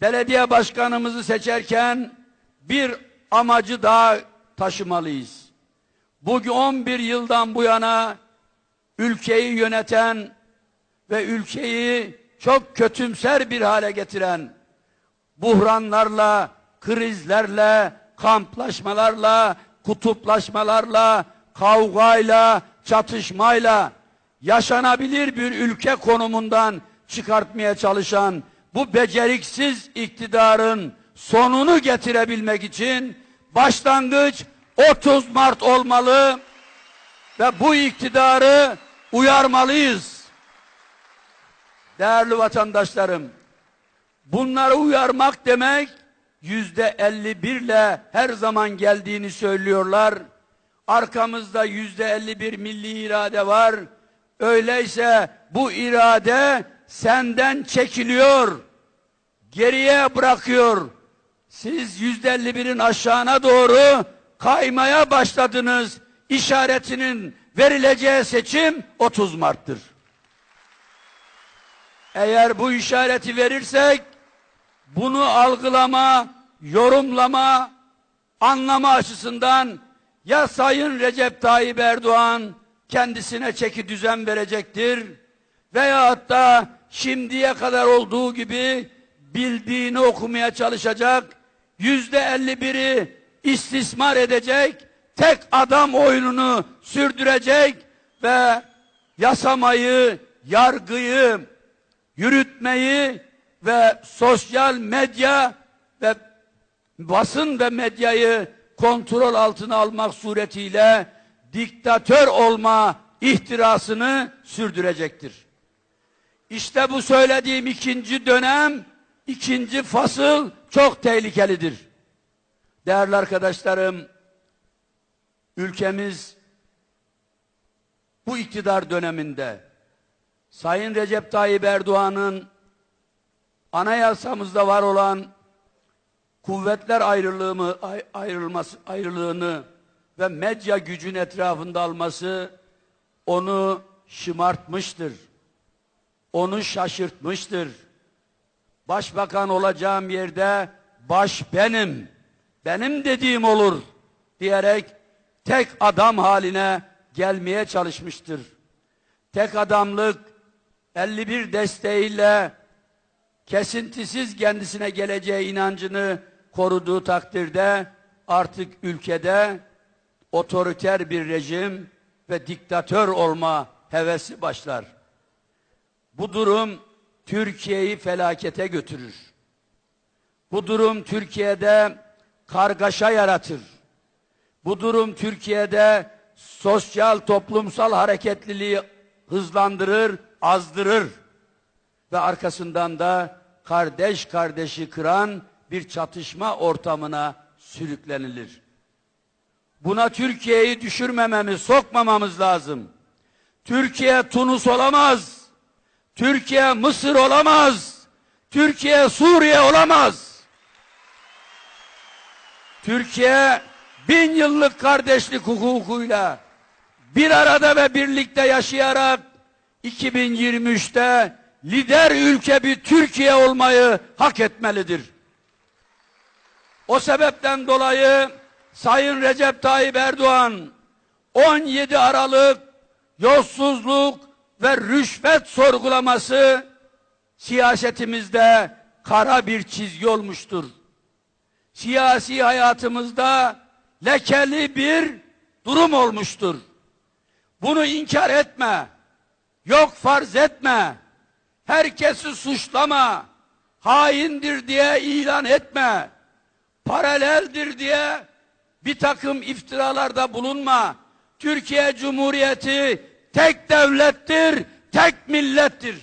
belediye başkanımızı seçerken bir amacı daha taşımalıyız. Bugün 11 yıldan bu yana ülkeyi yöneten ve ülkeyi çok kötümser bir hale getiren buhranlarla, krizlerle, kamplaşmalarla, kutuplaşmalarla, kavgayla, çatışmayla yaşanabilir bir ülke konumundan çıkartmaya çalışan bu beceriksiz iktidarın sonunu getirebilmek için başlangıç 30 Mart olmalı ve bu iktidarı uyarmalıyız. Değerli vatandaşlarım, bunları uyarmak demek yüzde 51 ile her zaman geldiğini söylüyorlar. Arkamızda yüzde 51 milli irade var. Öyleyse bu irade senden çekiliyor. Geriye bırakıyor. Siz yüzde 51'in aşağına doğru kaymaya başladınız. İşaretinin verileceği seçim 30 Mart'tır. Eğer bu işareti verirsek bunu algılama, yorumlama, anlama açısından ya Sayın Recep Tayyip Erdoğan kendisine çeki düzen verecektir veyahut da şimdiye kadar olduğu gibi bildiğini okumaya çalışacak, yüzde elli biri istismar edecek, tek adam oyununu sürdürecek ve yasamayı, yargıyı, yürütmeyi ve sosyal medya ve basın ve medyayı kontrol altına almak suretiyle diktatör olma ihtirasını sürdürecektir. İşte bu söylediğim ikinci dönem, ikinci fasıl çok tehlikelidir. Değerli arkadaşlarım, ülkemiz bu iktidar döneminde Sayın Recep Tayyip Erdoğan'ın anayasamızda var olan kuvvetler ayrılığını, ayrılması, ayrılığını ve medya gücün etrafında alması onu şımartmıştır. Onu şaşırtmıştır. Başbakan olacağım yerde baş benim, benim dediğim olur diyerek tek adam haline gelmeye çalışmıştır. Tek adamlık 51 desteğiyle kesintisiz kendisine geleceği inancını koruduğu takdirde artık ülkede otoriter bir rejim ve diktatör olma hevesi başlar. Bu durum Türkiye'yi felakete götürür. Bu durum Türkiye'de kargaşa yaratır. Bu durum Türkiye'de sosyal toplumsal hareketliliği hızlandırır, azdırır ve arkasından da kardeş kardeşi kıran bir çatışma ortamına sürüklenilir. Buna Türkiye'yi düşürmememiz, sokmamamız lazım. Türkiye Tunus olamaz. Türkiye Mısır olamaz. Türkiye Suriye olamaz. Türkiye bin yıllık kardeşlik hukukuyla bir arada ve birlikte yaşayarak 2023'te lider ülke bir Türkiye olmayı hak etmelidir. O sebepten dolayı Sayın Recep Tayyip Erdoğan 17 Aralık yolsuzluk ve rüşvet sorgulaması siyasetimizde kara bir çizgi olmuştur. Siyasi hayatımızda lekeli bir durum olmuştur. Bunu inkar etme. Yok farz etme. Herkesi suçlama. Haindir diye ilan etme. Paraleldir diye bir takım iftiralarda bulunma. Türkiye Cumhuriyeti tek devlettir, tek millettir.